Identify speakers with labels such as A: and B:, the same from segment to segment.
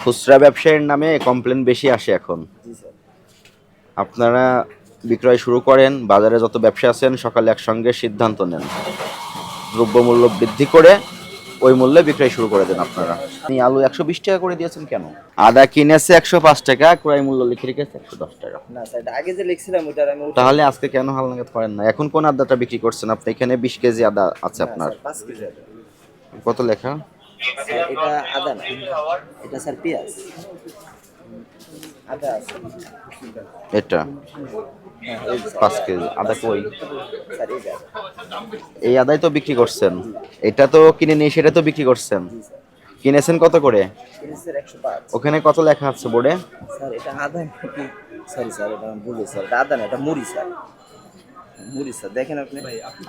A: খুচরা ব্যবসায়ীর নামে কমপ্লেন বেশি আসে এখন। আপনারা বিক্রয় শুরু করেন বাজারে যত ব্যবসা আছেন সকালে একসঙ্গে সিদ্ধান্ত নেন। দ্রব্যমূল্য বৃদ্ধি করে ওই মূল্যে বিক্রয় শুরু করে দেন আপনারা। আপনি আলু একশো বিশ টাকা করে দিয়েছেন কেন? আদা কিনেছে একশো পাঁচ টাকা ক্রয় মূল্য লিখে রেখেছে একশো দশ টাকা।
B: না স্যার আগে যে লিখছিলাম আমি
A: তাহলে আজকে কেন হালনাগাদ করেন না? এখন কোন আদাটা বিক্রি করছেন আপনি? এখানে বিশ কেজি আদা আছে আপনার। কত লেখা?
B: এটা আদা না। এটা স্যার পেঁয়াজ। আদা আছে।
A: এটা? পাঁচ কেজি আদা কই?
B: এই
A: আদাই তো বিক্রি করছেন। এটা তো কিনে নিয়ে সেটা তো বিক্রি করছেন। কিনেছেন কত করে? ওখানে কত লেখা আছে বোর্ডে?
B: স্যার এটা আদা সরি স্যার এটা ভুলে স্যার আদা না এটা মুড়ি স্যার। মুড়ি স্যার দেখেন আপনি।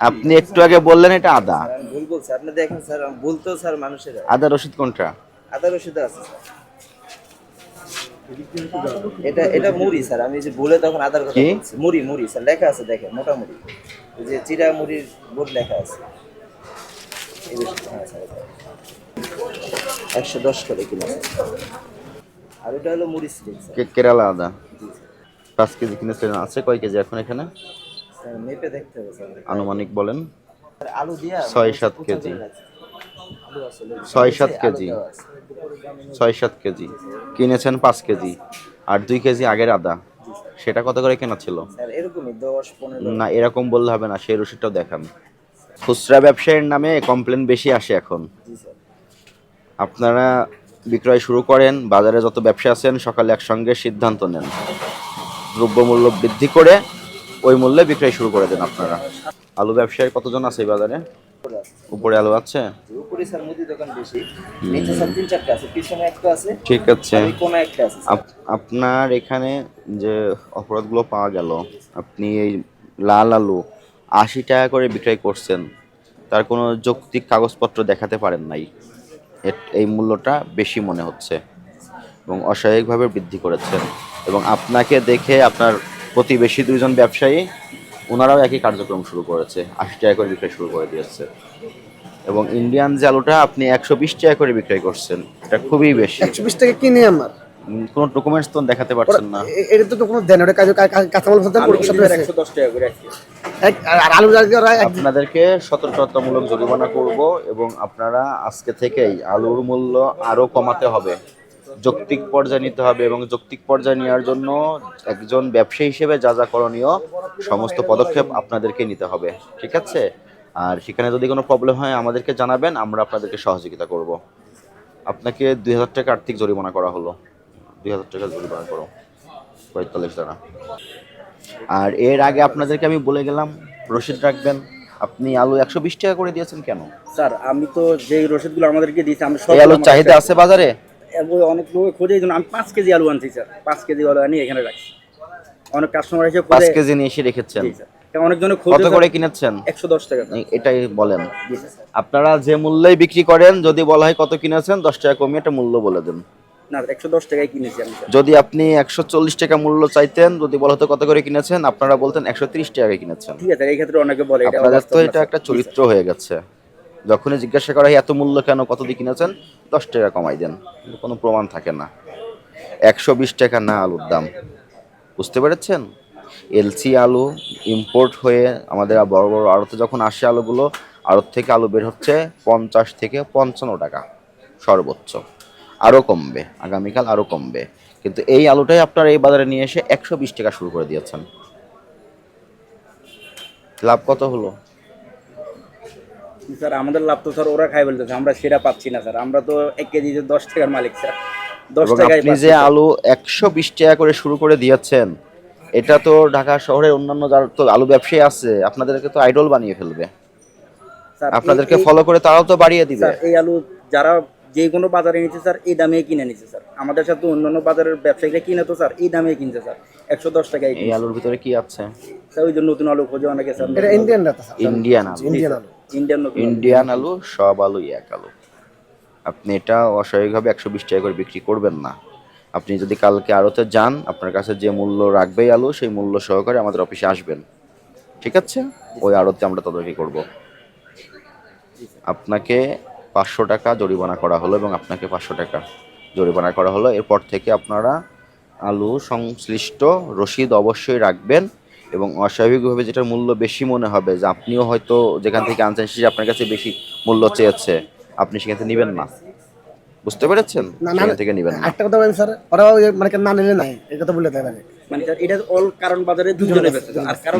A: আপনি একটু আগে বললেন এটা আদা।
B: ভুল বলছি। আপনি দেখেন স্যার স্যার মানুষের।
A: আদা রসিদ কোনটা?
B: আদা রসিদ আছে এটা এটা মুড়ি স্যার। আমি যে বলে তখন আদার কথা বলছি। মুড়ি মুড়ি স্যার লেখা আছে দেখেন মোটা মুড়ি যে চিরা মুড়ির বোর্ড লেখা আছে। হ্যাঁ, এটা। একশো দশ করে কিলো আর ওটা হলো মুড়ি স্টিক
A: কেরালা আদা। পাঁচ কেজি কিনেছিলেন আছে কয় কেজি এখন এখানে?
B: মেপে দেখতে হবে
A: আনুমানিক বলেন।
B: আলু দিয়া
A: ছয় সাত কেজি। ছয় সাত কেজি। ছয় সাত কেজি। কিনেছেন পাঁচ কেজি। আর দুই কেজি আগের আদা। সেটা কত করে কেনা ছিল? না এরকম বললে হবে না সেই রসিদটাও দেখান। খুচরা ব্যবসায়ীর নামে কমপ্লেন বেশি আসে এখন। আপনারা বিক্রয় শুরু করেন বাজারে যত ব্যবসা আছেন সকালে একসঙ্গে সিদ্ধান্ত নেন। দ্রব্যমূল্য বৃদ্ধি করে ওই মূল্যে বিক্রয় শুরু করে দেন আপনারা। আলু ব্যবসায়ী কতজন আছে এই বাজারে?
B: উপরে
A: আলু আছে?
B: উপরে স্যার মুদি দোকান বেশি। নিচে স্যার তিন চারটা আছে। পিছনে একটা আছে
A: ঠিক আছে।
B: একটা আছে
A: আপনার এখানে যে অপরাধগুলো পাওয়া গেল আপনি এই লাল আলু আশি টাকা করে বিক্রয় করছেন তার কোনো যৌক্তিক কাগজপত্র দেখাতে পারেন নাই। এই মূল্যটা বেশি মনে হচ্ছে এবং অস্বাভাবিকভাবে বৃদ্ধি করেছেন এবং আপনাকে দেখে আপনার প্রতিবেশী দুইজন ব্যবসায়ী ওনারাও একই কার্যক্রম শুরু করেছে আশি টাকা করে বিক্রয় শুরু করে দিয়েছে। এবং ইন্ডিয়ান যে আলুটা আপনি একশো বিশ টাকা করে বিক্রয় করছেন এটা খুবই বেশি।
C: একশো বিশ টাকা কিনে আমার?
A: কোনো ডকুমেন্টস তো দেখাতে পারছেন না।
C: এটা তো কোনো দেন ওটা কাজ কাঁচামাল
B: কিলো একশো দশ টাকা করে
C: আর আলু
A: আপনাদেরকে সতর্কতামূলক জরিমানা করব এবং আপনারা আজকে থেকেই আলুর মূল্য আরও কমাতে হবে। যৌক্তিক পর্যায়ে নিতে হবে এবং যৌক্তিক পর্যায়ে নেওয়ার জন্য একজন ব্যবসায়ী হিসেবে যা যা করণীয় সমস্ত পদক্ষেপ আপনাদেরকে নিতে হবে ঠিক আছে? আর সেখানে যদি কোনো প্রবলেম হয় আমাদেরকে জানাবেন আমরা আপনাদেরকে সহযোগিতা করব। আপনাকে দুই হাজার টাকা আর্থিক জরিমানা করা হলো। দুই হাজার টাকা জরিমানা করো। পঁয়তাল্লিশ টাকা আর এর আগে আপনাদেরকে আমি বলে গেলাম রসিদ রাখবেন। আপনি আলু একশো বিশ টাকা করে দিয়েছেন কেন?
D: স্যার আমি তো যে রসিদগুলো আমাদেরকে দিয়েছি আমি
A: আলুর চাহিদা আছে বাজারে?
D: অনেক লোক খোঁজে এই জন্য আমি পাঁচ কেজি আলু আনছি স্যার। পাঁচ কেজি আলু আনি এখানে রাখছি। অনেক কাস্টমার এসে
A: পাঁচ কেজি নিয়ে এসে রেখেছেন?
D: অনেকজনে
A: কত করে কিনেছেন?
D: একশো দশ টাকা
A: এটাই বলেন। আপনারা যে মূল্যেই বিক্রি করেন যদি বলা হয় কত কিনেছেন দশ টাকা কমিয়ে একটা মূল্য বলে দেন।
D: না একশো দশ টাকায় কিনেছি আমি
A: যদি আপনি একশো চল্লিশ টাকা মূল্য চাইতেন যদি বলা হতো কত করে কিনেছেন আপনারা বলতেন একশো ত্রিশ টাকা কিনেছেন।
D: ঠিক আছে এই ক্ষেত্রে অনেকে বলে এটা
A: আপনাদের তো এটা একটা চরিত্র হয়ে গেছে। যখনই জিজ্ঞাসা করা হয় এত মূল্য কেন? কত দিয়ে কিনেছেন? দশ টাকা কমাই দেন কোনো প্রমাণ থাকে না। একশো বিশ টাকা না আলুর দাম। বুঝতে পেরেছেন? এলসি আলু ইম্পোর্ট হয়ে আমাদের বড় বড় আড়তে যখন আসে আলুগুলো, আড়ত থেকে আলু বের হচ্ছে পঞ্চাশ থেকে পঞ্চান্ন টাকা সর্বোচ্চ। আরও কমবে, আগামীকাল আরও কমবে। কিন্তু এই আলুটাই আপনারা এই বাজারে নিয়ে এসে একশো বিশ টাকা শুরু করে দিয়েছেন। লাভ কত হলো?
D: স্যার আমাদের লাভ তো স্যার ওরা খাই বলতেছে আমরা সেটা পাচ্ছি না স্যার। আমরা তো এক কেজিতে দশ টাকার মালিক স্যার। দশ টাকায়
A: আপনি যে আলু একশো বিশ টাকা করে শুরু করে দিয়েছেন এটা তো ঢাকা শহরের অন্যান্য যারা তো আলু ব্যবসায়ী আছে আপনাদেরকে তো আইডল বানিয়ে ফেলবে। আপনাদেরকে ফলো করে তারাও তো বাড়িয়ে দিবে।
D: এই আলু যারা যে কোনো বাজারে নিচ্ছে স্যার এই দামে কিনে নিচ্ছে স্যার। আমাদের সাথে অন্যান্য বাজারের ব্যবসায়ীরা কিনে তো স্যার এই দামে কিনছে স্যার। একশো দশ টাকায়
A: এই আলুর ভিতরে কি আছে?
D: স্যার ওই জন্য নতুন আলু খোঁজে অনেকে স্যার
C: ইন্ডিয়ান
A: ইন্ডিয়ান আলু।
C: ইন্ডিয়ান আলু।
D: ইন্ডিয়ান আলু।
A: সব আলু এক আলু। আপনি এটা অস্বাভাবিকভাবে একশো বিশ টাকা করে বিক্রি করবেন না। আপনি যদি কালকে আড়তে যান, আপনার কাছে যে মূল্য রাখবেই আলু, সেই মূল্য সহকারে আমাদের অফিসে আসবেন। ঠিক আছে? ওই আড়তে আমরা তদারকি করব। আপনাকে পাঁচশো টাকা জরিমানা করা হলো এবং আপনাকে পাঁচশো টাকা জরিমানা করা হলো। এরপর থেকে আপনারা আলু সংশ্লিষ্ট রসিদ অবশ্যই রাখবেন। এবং অস্বাভাবিকভাবে যেটার মূল্য বেশি মনে হবে যে আপনিও হয়তো যেখান থেকে আনছেন সে আপনার কাছে বেশি মূল্য চেয়েছে আপনি সেখান থেকে নেবেন না। বুঝতে পেরেছেন?
C: না না
A: সেখান থেকে নেবেন না।
C: একটা কথা বলেন স্যার ওরা মানে না নিলে নাই এই কথা বলে দেয় মানে।
D: মানে স্যার এটা অল কারণ বাজারে দুজনে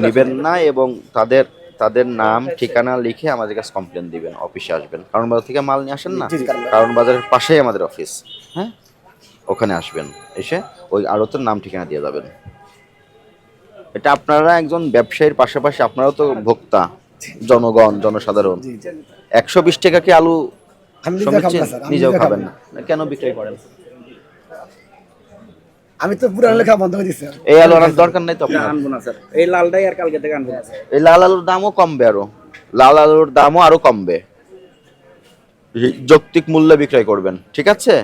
A: নেবেন না। এবং তাদের তাদের নাম ঠিকানা লিখে আমাদের কাছে কমপ্লেন দিবেন অফিসে আসবেন। কারণ বাজার থেকে মাল নিয়ে আসেন না?
C: কারণ
A: বাজারের পাশেই আমাদের অফিস হ্যাঁ? ওখানে আসবেন এসে ওই আড়তের নাম ঠিকানা দিয়ে যাবেন। এটা আপনারা একজন ব্যবসায়ীর পাশাপাশি আপনারাও তো ভোক্তা জনগণ জনসাধারণ। একশো বিশ টাকা কি আলু
C: আমি নিজে খাব
A: সমীচীন?
C: না স্যার। আমি
A: নিজেও খাবেন
C: না।
A: কেন বিক্রয় করেন?
C: আমি তো পুরো লেখা বন্ধ করে দিচ্ছি
A: এই আলু আনার দরকার নাই তো আপনার?
D: আনব না স্যার। এই লালটাই আর কালকে থেকে আনব না
A: এই লাল আলুর দামও কমবে আরও। লাল আলুর দামও আরও কমবে। যৌক্তিক মূল্যে বিক্রয় করবেন ঠিক আছে?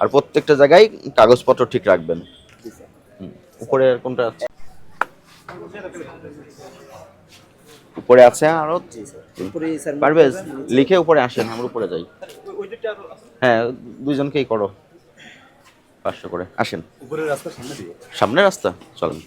A: আর প্রত্যেকটা জায়গায় কাগজপত্র ঠিক রাখবেন। উপরে আর কোনটা আছে? উপরে আছে
B: আরও? পারভেজ
A: পারবে? লিখে উপরে আসেন আমরা উপরে যাই। হ্যাঁ দুইজনকেই করো। পাঁচশো করে। আসেন। সামনে রাস্তা? চলেন।